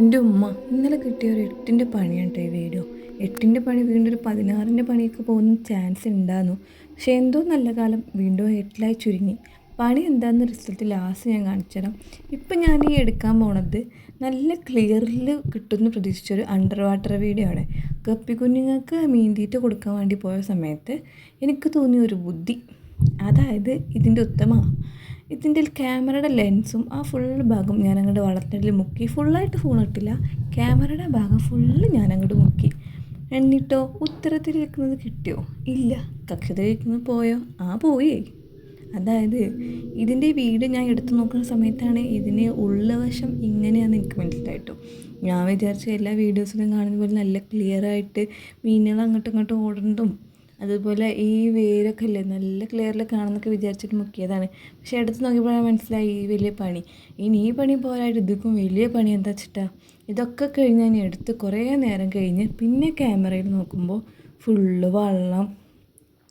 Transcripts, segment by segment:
എന്റെ ഉമ്മ ഇന്നലെ കിട്ടിയ ഒരു എട്ടിന്റെ പണിയാണ് കേട്ടോ ഈ വീഡിയോ. എട്ടിന്റെ പണി വീണ്ടും ഒരു പതിനാറിന്റെ പണിയൊക്കെ പോകുന്ന ചാൻസ് ഉണ്ടായിരുന്നു പക്ഷെ എന്തോ നല്ല കാലം വീണ്ടും എട്ടിലായി ചുരുങ്ങി. പണി എന്താണെന്ന് റിസൾട്ട് ലാസ്റ്റ് ഞാൻ കാണിച്ചു തരാം ഇപ്പം ഞാൻ ഈ എടുക്കാൻ പോണത് നല്ല ക്ലിയറിൽ കിട്ടുമെന്ന് പ്രതീക്ഷിച്ചൊരു അണ്ടർ വാട്ടർ വീഡിയോ ആണ്. കപ്പി കുഞ്ഞുങ്ങൾക്ക് മീൻ തീറ്റ കൊടുക്കാൻ വേണ്ടി പോയ സമയത്ത് എനിക്ക് തോന്നിയ ഒരു ബുദ്ധി. അതായത് ഇതിന്റെ ഉത്തമ. ഇതിന്റെ ക്യാമറയുടെ ലെൻസും ആ ഫുൾ ഭാഗം ഞാൻ അങ്ങോട്ട് വളർത്തിട്ടിൽ മുക്കി ഫുള്ളായിട്ട് ഫോൺ ഇട്ടില്ല. ക്യാമറയുടെ ഭാഗം ഫുള്ള് ഞാൻ അങ്ങോട്ട് മുക്കി. എന്നിട്ടോ ഉത്തരത്തിലിരിക്കുന്നത് കിട്ടിയോ? ഇല്ല. കക്ഷത്തിലിരിക്കുന്നത് പോയോ? ആ പോയി. അതായത് ഇതിന്റെ വീട് ഞാൻ എടുത്തു നോക്കുന്ന സമയത്താണ് ഇതിന് ഉള്ളവശം ഇങ്ങനെയാണെന്ന് എനിക്ക് മനസ്സിലായിട്ടോ. ഞാൻ വിചാരിച്ച എല്ലാ വീഡിയോസിലും കാണുന്ന പോലെ നല്ല ക്ലിയറായിട്ട് മീനുകൾ അങ്ങോട്ടും ഇങ്ങോട്ടും ഓടുന്നതും അതുപോലെ ഈ വേരൊക്കെ ഇല്ലേ നല്ല ക്ലിയറിൽ കാണുന്നൊക്കെ വിചാരിച്ചിട്ട് മുക്കിയതാണ്. പക്ഷേ എടുത്ത് നോക്കിയപ്പോഴാണ് മനസ്സിലായി ഈ വലിയ പണി. ഇനി ഈ പണി പോരായിട്ട് ഇതിക്കും വലിയ പണി എന്താ വെച്ചിട്ടാ ഇതൊക്കെ കഴിഞ്ഞ് ഞാൻ എടുത്ത് കുറേ നേരം കഴിഞ്ഞ് പിന്നെ ക്യാമറയിൽ നോക്കുമ്പോൾ ഫുള്ള് വെള്ളം.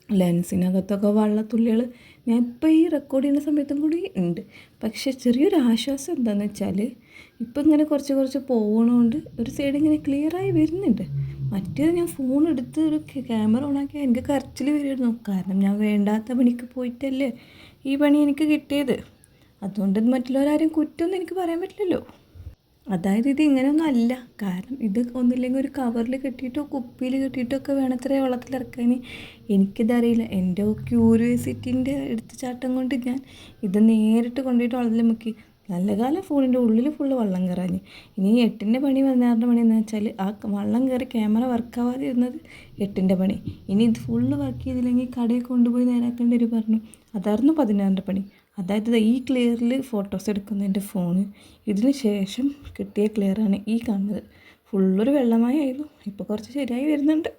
ലെൻസിനകത്തൊക്കെ വെള്ളത്തുള്ളികൾ ഞാൻ ഇപ്പോൾ ഈ റെക്കോർഡ് ചെയ്യുന്ന സമയത്തും കൂടി ഉണ്ട്. പക്ഷേ ചെറിയൊരു ആശ്വാസം എന്താണെന്ന് വെച്ചാൽ ഇപ്പം ഇങ്ങനെ കുറച്ച് കുറച്ച് പോകണോണ്ട് ഒരു സൈഡ് ഇങ്ങനെ ക്ലിയറായി വരുന്നുണ്ട്. മറ്റേത് ഞാൻ ഫോൺ എടുത്ത് ഒരു ക്യാമറ ഓണാക്കി എനിക്ക് കരച്ചിൽ വരുമായിരുന്നു കാരണം ഞാൻ വേണ്ടാത്ത പണിക്ക് പോയിട്ടല്ലേ ഈ പണി എനിക്ക് കിട്ടിയത്. അതുകൊണ്ട് മറ്റുള്ളവരാരും കുറ്റമൊന്നും എനിക്ക് പറയാൻ പറ്റില്ലല്ലോ. അതായത് ഇത് ഇങ്ങനെയൊന്നും അല്ല. കാരണം ഇത് ഒന്നില്ലെങ്കിൽ ഒരു കവറിൽ കെട്ടിയിട്ടോ കുപ്പിയിൽ കെട്ടിയിട്ടോ ഒക്കെ വേണം ഇത്രയും വെള്ളത്തിലിറക്കാൻ എനിക്കിതറിയില്ല. എന്റെ ക്യൂരിയോസിറ്റിന്റെ എടുത്തുചാട്ടം കൊണ്ട് ഞാൻ ഇത് നേരിട്ട് കൊണ്ടുപോയിട്ട് വെള്ളത്തിൽ മുക്കി. നല്ല കാലം ഫോണിന്റെ ഉള്ളിൽ ഫുള്ള് വെള്ളം കയറാഞ്ഞ്. ഇനി എട്ടിന്റെ പണി പതിനാറിന്റെ പണി എന്ന് വെച്ചാൽ ആ വെള്ളം കയറി ക്യാമറ വർക്കാവാതെ ഇരുന്നത് എട്ടിന്റെ പണി. ഇനി ഇത് ഫുള്ള് വർക്ക് ചെയ്തില്ലെങ്കിൽ കടയിൽ കൊണ്ടുപോയി നേരാക്കേണ്ടി ഒരു പറഞ്ഞു. അതായിരുന്നു പതിനാറിന്റെ പണി. അതായത് ഈ ക്ലിയറിൽ ഫോട്ടോസ് എടുക്കുന്ന എന്റെ ഫോണ് ഇതിന് ശേഷം കിട്ടിയ ക്ലിയറാണ് ഈ കാണുന്നത്. ഫുള്ളൊരു വെള്ളമായിരുന്നു ഇപ്പോൾ കുറച്ച് ശരിയായി വരുന്നുണ്ട്.